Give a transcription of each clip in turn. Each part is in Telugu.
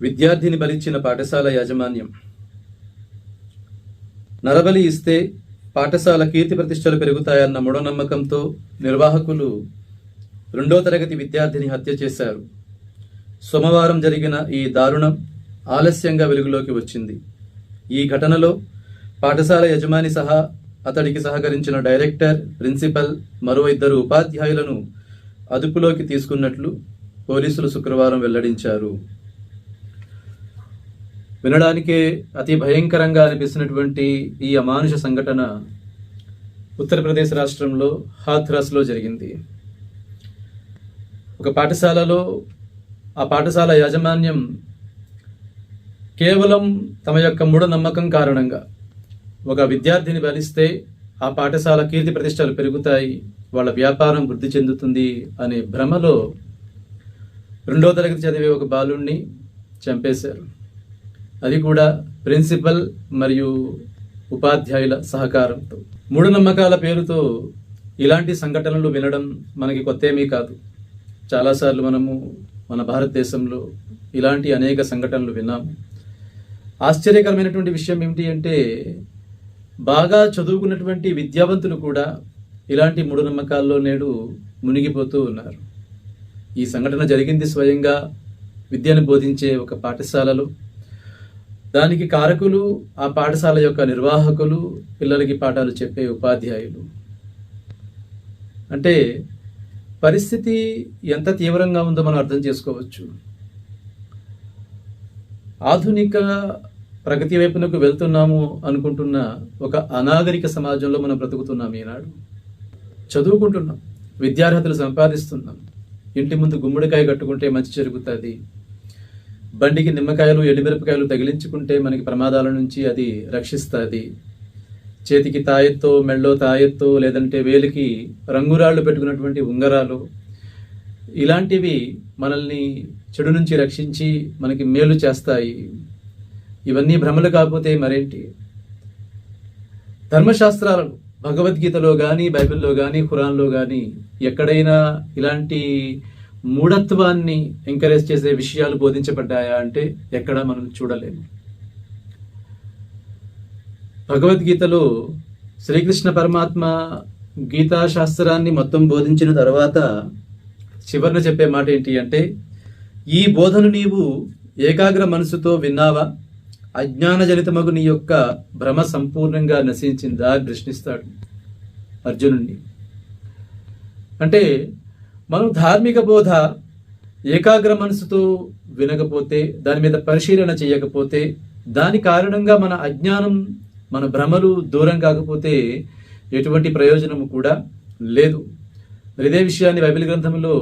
విద్యార్థిని బలిచ్చిన పాఠశాల యాజమాన్యం. నరబలి ఇస్తే పాఠశాల కీర్తి ప్రతిష్టలు పెరుగుతాయన్న మూఢనమ్మకంతో నిర్వాహకులు రెండో తరగతి విద్యార్థిని హత్య చేశారు. సోమవారం జరిగిన ఈ దారుణం ఆలస్యంగా వెలుగులోకి వచ్చింది. ఈ ఘటనలో పాఠశాల యజమాని సహా అతడికి సహకరించిన డైరెక్టర్ ప్రిన్సిపల్ మరో ఇద్దరు ఉపాధ్యాయులను అదుపులోకి తీసుకున్నట్లు పోలీసులు శుక్రవారం వెల్లడించారు. వినడానికే అతి భయంకరంగా అనిపిస్తున్నటువంటి ఈ అమానుష సంఘటన ఉత్తరప్రదేశ్ రాష్ట్రంలో హాథ్రాస్లో జరిగింది. ఒక పాఠశాలలో ఆ పాఠశాల యాజమాన్యం కేవలం తమ యొక్క మూఢనమ్మకం కారణంగా ఒక విద్యార్థిని బలిస్తే ఆ పాఠశాల కీర్తి ప్రతిష్టలు పెరుగుతాయి వాళ్ళ వ్యాపారం వృద్ధి చెందుతుంది అనే భ్రమలో రెండో తరగతి చదివే ఒక బాలుణ్ణి చంపేశారు. అది కూడా ప్రిన్సిపల్ మరియు ఉపాధ్యాయుల సహకారంతో. మూఢనమ్మకాల పేరుతో ఇలాంటి సంఘటనలు వినడం మనకి కొత్తేమీ కాదు. చాలాసార్లు మనము మన భారతదేశంలో ఇలాంటి అనేక సంఘటనలు విన్నాము ఆశ్చర్యకరమైనటువంటి విషయం ఏమిటి అంటే బాగా చదువుకున్నటువంటి విద్యావంతులు కూడా ఇలాంటి మూఢనమ్మకాల్లో నేడు మునిగిపోతూ ఉన్నారు. ఈ సంఘటన జరిగింది స్వయంగా విద్యను బోధించే ఒక పాఠశాలలో దానికి కారకులు ఆ పాఠశాల యొక్క నిర్వాహకులు పిల్లలకి పాఠాలు చెప్పే ఉపాధ్యాయులు. అంటే పరిస్థితి ఎంత తీవ్రంగా ఉందో మనం అర్థం చేసుకోవచ్చు. ఆధునిక ప్రగతి వైపునకు వెళ్తున్నాము అనుకుంటున్న ఒక అనాగరిక సమాజంలో మనం బ్రతుకుతున్నాం ఈనాడు. చదువుకుంటున్నాం విద్యార్హతలు సంపాదిస్తున్నాం. ఇంటి ముందు గుమ్మడికాయ కట్టుకుంటే మంచి జరుగుతుంది. బండికి నిమ్మకాయలు ఎండుమిరపకాయలు తగిలించుకుంటే మనకి ప్రమాదాల నుంచి అది రక్షిస్తుంది. చేతికి తాయెత్తో మెళ్ళో తాయెత్తో లేదంటే వేలికి రంగురాళ్ళు పెట్టుకున్నటువంటి ఉంగరాలు. ఇలాంటివి మనల్ని చెడు నుంచి రక్షించి మనకి మేలు చేస్తాయి. ఇవన్నీ భ్రమలు కాకపోతే మరేంటి? ధర్మశాస్త్రాలను భగవద్గీతలో కానీ బైబిల్లో కానీ ఖురాన్లో కానీ ఎక్కడైనా ఇలాంటి మూఢత్వాన్ని ఎంకరేజ్ చేసే విషయాలు బోధించబడ్డాయా అంటే ఎక్కడా మనం చూడలేము. భగవద్గీతలో శ్రీకృష్ణ పరమాత్మ గీతా శాస్త్రాన్ని మొత్తం బోధించిన తర్వాత చివరిన చెప్పే మాట ఏంటి అంటే ఈ బోధను నీవు ఏకాగ్ర మనసుతో విన్నావా? అజ్ఞానజనితమగు నీ యొక్క భ్రమ సంపూర్ణంగా నశించిందా? అని ప్రశ్నిస్తాడు అర్జునుడిని అంటే మనం ధార్మిక బోధ ఏకాగ్ర మనసుతో వినకపోతే దాని మీద పరిశీలన చేయకపోతే దాని కారణంగా మన అజ్ఞానం మన భ్రమలు దూరం కాకపోతే ఎటువంటి ప్రయోజనము కూడా లేదు. ఇదే విషయాన్ని బైబిల్ గ్రంథంలో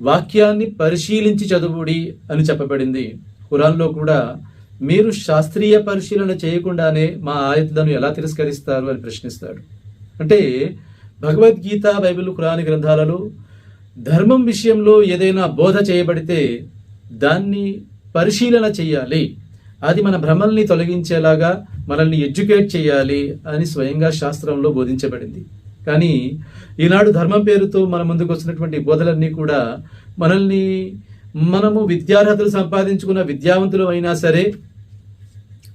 వాక్యాన్ని పరిశీలించి చదువుడి అని చెప్పబడింది. ఖురాన్లో కూడా మీరు శాస్త్రీయ పరిశీలన చేయకుండానే మా ఆయతులను ఎలా తిరస్కరిస్తారు అని ప్రశ్నిస్తాడు. అంటే భగవద్గీత బైబిల్ కురాని గ్రంథాలలో ధర్మం విషయంలో ఏదైనా బోధ చేయబడితే దాన్ని పరిశీలన చేయాలి. అది మన భ్రమల్ని తొలగించేలాగా మనల్ని ఎడ్యుకేట్ చేయాలి అని స్వయంగా శాస్త్రంలో బోధించబడింది. కానీ ఈనాడు ధర్మం పేరుతో మన ముందుకు వచ్చినటువంటి బోధలన్నీ కూడా మనల్ని మనము విద్యార్హతలు సంపాదించుకున్న విద్యావంతులు అయినా సరే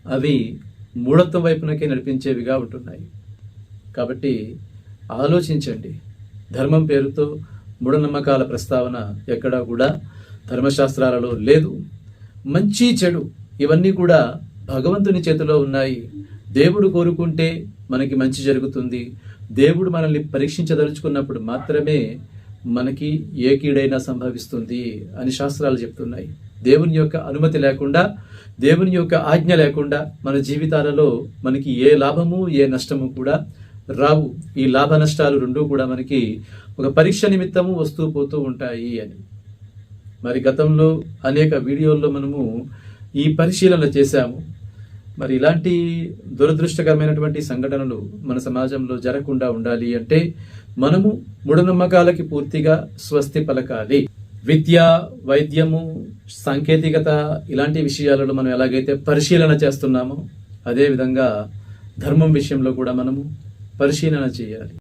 అవి మూఢత్వం వైపునకే నడిపించేవిగా ఉంటున్నాయి. కాబట్టి ఆలోచించండి. ధర్మం పేరుతో మూఢనమ్మకాల ప్రస్తావన ఎక్కడా కూడా ధర్మశాస్త్రాలలో లేదు. మంచి చెడు ఇవన్నీ కూడా భగవంతుని చేతిలో ఉన్నాయి. దేవుడు కోరుకుంటే మనకి మంచి జరుగుతుంది. దేవుడు మనల్ని పరీక్షించదలుచుకున్నప్పుడు మాత్రమే మనకి ఏ కీడైనా సంభవిస్తుంది అని శాస్త్రాలు చెప్తున్నాయి. దేవుని యొక్క అనుమతి లేకుండా దేవుని యొక్క ఆజ్ఞ లేకుండా మన జీవితాలలో మనకి ఏ లాభము ఏ నష్టము కూడా రావు ఈ లాభ నష్టాలు రెండూ కూడా మనకి ఒక పరీక్ష నిమిత్తము వస్తూ పోతూ ఉంటాయి అని. మరి గతంలో అనేక వీడియోల్లో మనము ఈ పరిశీలన చేశాము. మరి ఇలాంటి దురదృష్టకరమైనటువంటి సంఘటనలు మన సమాజంలో జరగకుండా ఉండాలి అంటే మనము మూఢనమ్మకాలకి పూర్తిగా స్వస్తి పలకాలి. విద్య వైద్యము సాంకేతికత ఇలాంటి విషయాలలో మనం ఎలాగైతే పరిశీలన చేస్తున్నామో అదేవిధంగా ధర్మం విషయంలో కూడా మనము పరిశీలన చేయాలి.